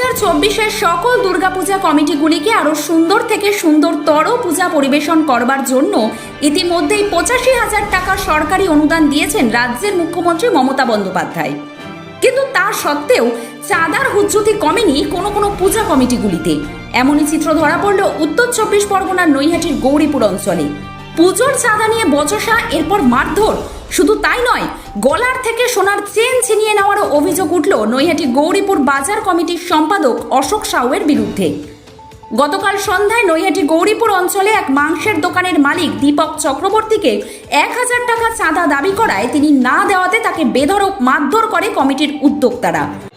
হাজার চব্বিশের সকল দুর্গাপূজা কমিটিগুলিকে আরও সুন্দর থেকে সুন্দরতর পূজা পরিবেশন করবার জন্য ইতিমধ্যেই পঁচাশি হাজার টাকা সরকারি অনুদান দিয়েছেন রাজ্যের মুখ্যমন্ত্রী মমতা বন্দ্যোপাধ্যায়। কিন্তু তা সত্ত্বেও চাঁদার হুজ্জুতি কমেনি কোনো কোনো পূজা কমিটিগুলিতে। এমনই চিত্র ধরা পড়ল উত্তর চব্বিশ পরগনার নৈহাটির গৌরীপুর অঞ্চলে। পুজোর চাঁদা নিয়ে বচসা, এরপর মারধর। শুধু তাই নয় গলার থেকে সোনার চেন ছিনিয়ে নেওয়ার অভিযোগ উঠল নৈহাটি গৌরীপুর বাজার কমিটির সম্পাদক অশোক সাউয়ের বিরুদ্ধে। গতকাল সন্ধ্যায় নৈহাটি গৌরীপুর অঞ্চলে এক মাংসের দোকানের মালিক দীপক চক্রবর্তীকে এক হাজার টাকা চাঁদা দাবি করায় তিনি না দেওয়াতে তাকে বেধরক মারধর করে কমিটির উদ্যোক্তারা।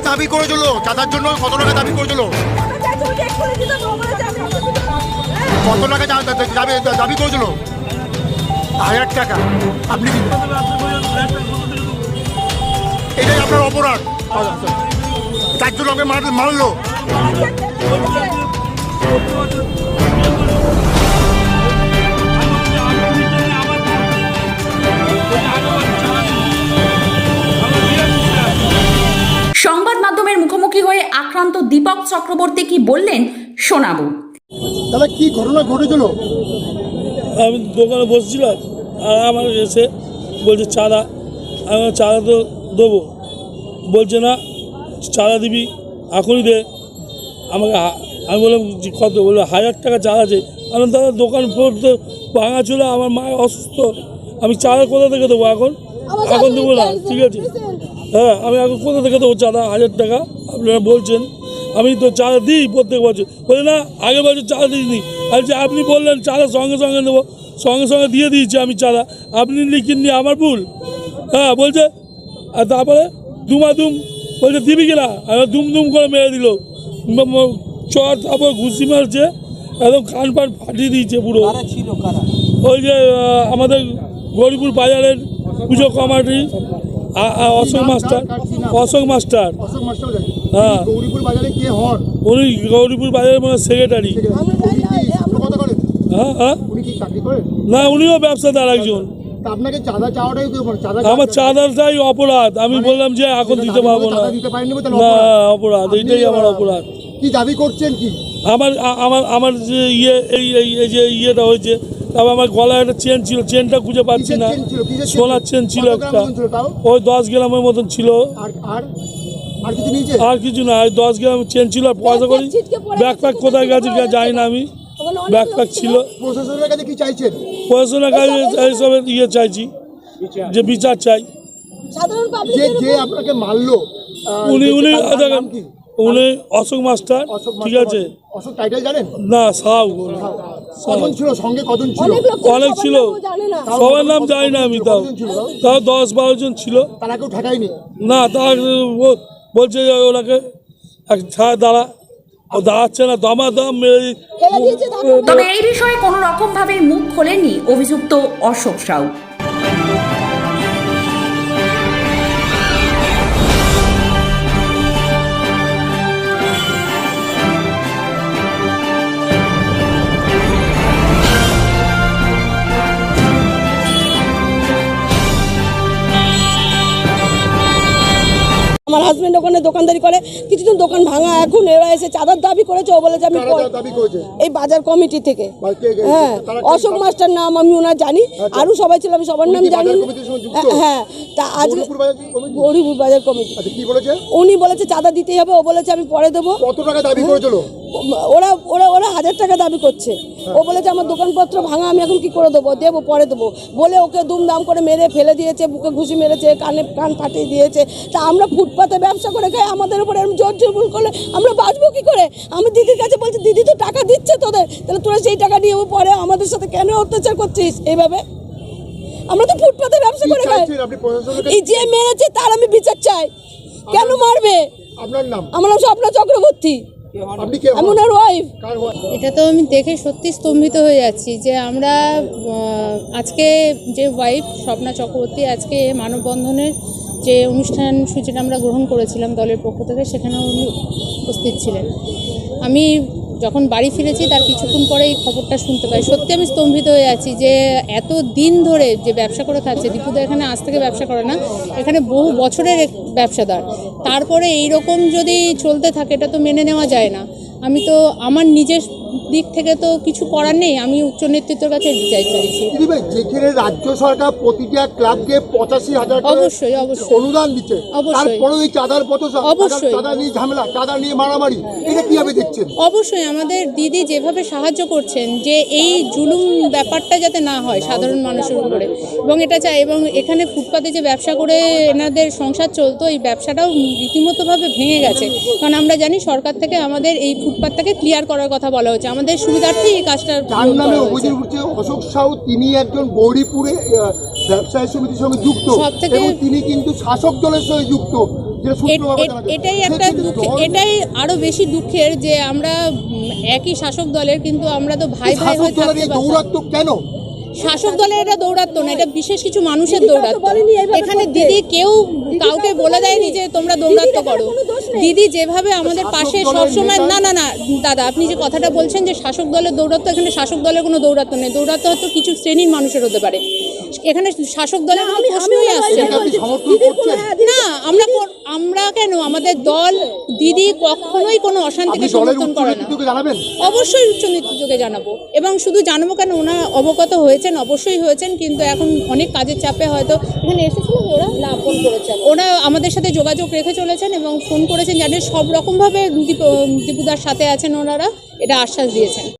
দাবি করেছিল চাঁদার জন্য কত টাকা দাবি করেছিল কত টাকা দাবি করেছিল হাজার টাকা। আপনি এটাই আপনার অপরাধ। তার জন্য আমাকে মার- মারলো। দীপক চক্রবর্তী কি বললেন শোনাবো। তাহলে কি ঘটনা ঘটেছিল? আমি দোকানে বসেছিলাম আর আমার এসে বলছে চাঁদা। আমি চাঁদা তো দেবো। বলছে না চাঁদা দিবি এখনই দে। আমাকে আমি বললাম কত? বলল হাজার টাকা চাঁদা আছে। আমি দাদা দোকান ফোর তো ভাঙা ছিল আমার মায়ের অসুস্থ আমি চাঁদা কোথা থেকে দেবো এখন? এখন দেবো না ঠিক আছে। হ্যাঁ আমি এখন কোথা থেকে দেবো চাঁদা হাজার টাকা? আপনারা বলছেন আমি তো চাঁদা দিই প্রত্যেক বছর। বলে না আগে বছর চাঁদা দিইনি। আর যে আপনি বললেন চাঁদা সঙ্গে সঙ্গে নেব। সঙ্গে সঙ্গে দিয়ে দিয়েছি আমি চাঁদা আপনি লিখিননি আমার ভুল। হ্যাঁ বলছে আর তারপরে দুমাদুম। বলছে দিবি কিনা আর দুম দুম করে মেরে দিল। চর তারপর ঘুষি মারছে একদম কান পান ফাটিয়ে দিয়েছে পুরো। ওই যে আমাদের গরিপুর বাজারের puja committee Ashok master. Ashok master. হ্যাঁ। গৌরীপুর বাজারে কে হন? উনি গৌরীপুর বাজারের মানে সেক্রেটারি। হ্যাঁ হ্যাঁ। উনি কি চাকরি করেন? না উনিও ব্যবসাদার একজন। তা আপনাকে চাঁদা চাওয়াটাই তো মানে চাঁদা আমার চাঁদাটাই অপরাধ। আমি বললাম যে এখন দিতে পারব না। না অপরাধ। এইটাই আমার অপরাধ। কি দাবি করছেন কি? আমার আমার আমার যে ইয়ে এই যে ইয়েটা হয়েছে তারপর আমার গলায় একটা চেন ছিল চেনটা খুঁজে পাচ্ছি না। চেন ছিল? কিসের চেন সোনার চেন ছিল একটা? ওই দশ গ্রামের মতন ছিল। আর? আর কিছু নিয়েছে? আর কিছু না ওই দশ গ্রাম চেন ছিল আর পয়সা করি। ছিটকে পড়ে ব্যাগ প্যাক কোথায় গেছে জানি না আমি। ওখানে অনেক ব্যাগ প্যাক ছিল। প্রশাসনের কাছে কি চাইছেন? প্রশাসনের কাছে এইসবের ইয়ে চাইছি যে বিচার চাই। যে যে আপনাকে মারলো উনি উনি দেখেন উনি অশোক মাস্টার ঠিক আছে? অশোক টাইটেল জানেন? না সাউ। কজন ছিল? সঙ্গে কজন ছিল? অনেক ছিল সবার নাম জানি না আমি তাও। তাও দশ বারো জন ছিল। তারা কেউ ঠেকায়নি? না তার বলছে যে ওনাকে এক ছায়া দাঁড়া ও দাঁড়াচ্ছে না দমা দম মেরে তবে এই বিষয়ে কোনো রকম ভাবে মুখ খোলেনি অভিযুক্ত অশোক সাউ। আমার হাজবেন্ড ওখানে দোকানদারি করে কিছুদিন দোকান ভাঙা এখন এরা এসে চাঁদার দাবি করেছে ও বলেছে আমি এই বাজার কমিটি থেকে। হ্যাঁ অশোক মাস্টার নাম আমি ওনার জানি আরও সবাই ছিল আমি সবার নাম জানি। হ্যাঁ তা আজকে গৌরীপুর বাজার কমিটি? গরিব বাজার কমিটি। আচ্ছা উনি বলেছে চাঁদা দিতেই হবে ও বলেছে আমি পরে দেবো। কত টাকা দাবি করেছিল? ওরা ওরা ওরা হাজার টাকা দাবি করছে। ও বলেছে আমার দোকানপত্র ভাঙা আমি এখন কি করে দেবো? দেবো পরে দেবো। বলে ওকে দুমদাম করে মেরে ফেলে দিয়েছে বুকে ঘুষি মেরেছে কানে কান ফাটিয়ে দিয়েছে। তা আমরা ফুটপাতে ব্যবসা করে খাই আমাদের উপরে এরকম জোর জবুল করলে আমরা বাঁচবো কি করে? আমি দিদির কাছে বলছি দিদি তো টাকা দিচ্ছে তোদের তাহলে তোরা সেই টাকা নিয়ে পরে আমাদের সাথে কেন অত্যাচার করছিস? এইভাবে আমরা তো ফুটপাতে ব্যবসা করে খাই। এই যে মেরেছে তার আমি বিচার চাই। কেন মারবে? আপনার নাম? আমার নাম স্বপ্না চক্রবর্তী। আপনি কে আমি ওনার ওয়াইফ এটা তো আমি দেখে সত্যি স্তম্ভিত হয়ে যাচ্ছি যে আমরা আজকে যে ওয়াইফ স্বপ্না চক্রবর্তী আজকে মানববন্ধনের যে অনুষ্ঠান সূচিটা আমরা গ্রহণ করেছিলাম দলের পক্ষ থেকে সেখানেও উনি উপস্থিত ছিলেন। আমি যখন বাড়ি ফিরেছি তার কিছুক্ষণ পরে এই খবরটা শুনতে পাই। সত্যি আমি স্তম্ভিত হয়ে আছি যে এত দিন ধরে যে ব্যবসা করে থাকছে, দীপুদা এখানে আজ থেকে ব্যবসা করে না, এখানে বহু বছরের ব্যবসাদার তারপরে এই রকম যদি চলতে থাকে এটা তো মেনে নেওয়া যায় না আমি তো আমার নিজের দিক থেকে তো কিছু করার নেই আমি উচ্চ নেতৃত্বের কাছে বিচার চাইছি যেখানে রাজ্য সরকার প্রতিটা ক্লাবকে পঁচাশি হাজার অবশ্যই, অবশ্যই। অনুদান দিচ্ছে অবশ্যই। চাঁদার অবশ্যই। চাঁদা নিয়ে ঝামেলা চাঁদা নিয়ে মারামারি এটা কীভাবে দেখছেন অবশ্যই আমাদের দিদি যেভাবে সাহায্য করছেন যে এই জুলুম ব্যাপারটা যাতে না হয় সাধারণ মানুষের উপরে এবং এটা চাই এবং এখানে ফুটপাতে যে ব্যবসা করে এনাদের সংসার চলতো এই ব্যবসাটাও রীতিমতোভাবে ভেঙে গেছে কারণ আমরা জানি সরকার থেকে আমাদের এই ফুটপাতটাকে ক্লিয়ার করার কথা বলা হচ্ছে আমাদের সুবিধার্থে এই কাজটা হয়েছে। অশোক সাউ তিনি একজন গৌরীপুরে ব্যবসায়ী সমিতির সঙ্গে যুক্ত তিনি কিন্তু শাসক দলের সঙ্গে যুক্ত। এটাই একটা এটাই আরও বেশি দুঃখের যে আমরা একই শাসক দলের কিন্তু আমরা তো ভাই ভাই হয়ে থাকতে কেন শাসক দলের এটা দৌড়াত্ম না এটা বিশেষ কিছু মানুষের দৌড়াত্ম এখানে দিদি কেউ কাউকে বলা দেয়নি যে তোমরা দৌড়াত্ম করো। দিদি যেভাবে আমাদের পাশে সবসময় না না না দাদা আপনি যে কথাটা বলছেন যে শাসক দলের দৌড়াত্ম এখানে শাসক দলের কোনো দৌড়াত্ম নেই। দৌড়াত্ম হয়তো কিছু শ্রেণির মানুষের হতে পারে। এখানে শাসক দলের কোনো প্রশ্নই আসছে না? হ্যাঁ, আমরা আমরা কেন? আমাদের দল দিদি কখনোই কোনো অশান্তিকে সমর্থন করে না। অবশ্যই উচ্চ নেতৃত্বকে জানাব। এবং শুধু জানাব কেন ওনা অবগত হয়েছেন অবশ্যই হয়েছেন কিন্তু এখন অনেক কাজের চাপে হয়তো এখানে এসেছিল ওরা না ফোন করেছেন ওরা আমাদের সাথে যোগাযোগ রেখে চলেছেন এবং ফোন করেছেন জানেন সব রকমভাবে দীপ- দীপুদার সাথে আছেন ওনারা। এটা আশ্বাস দিয়েছেন।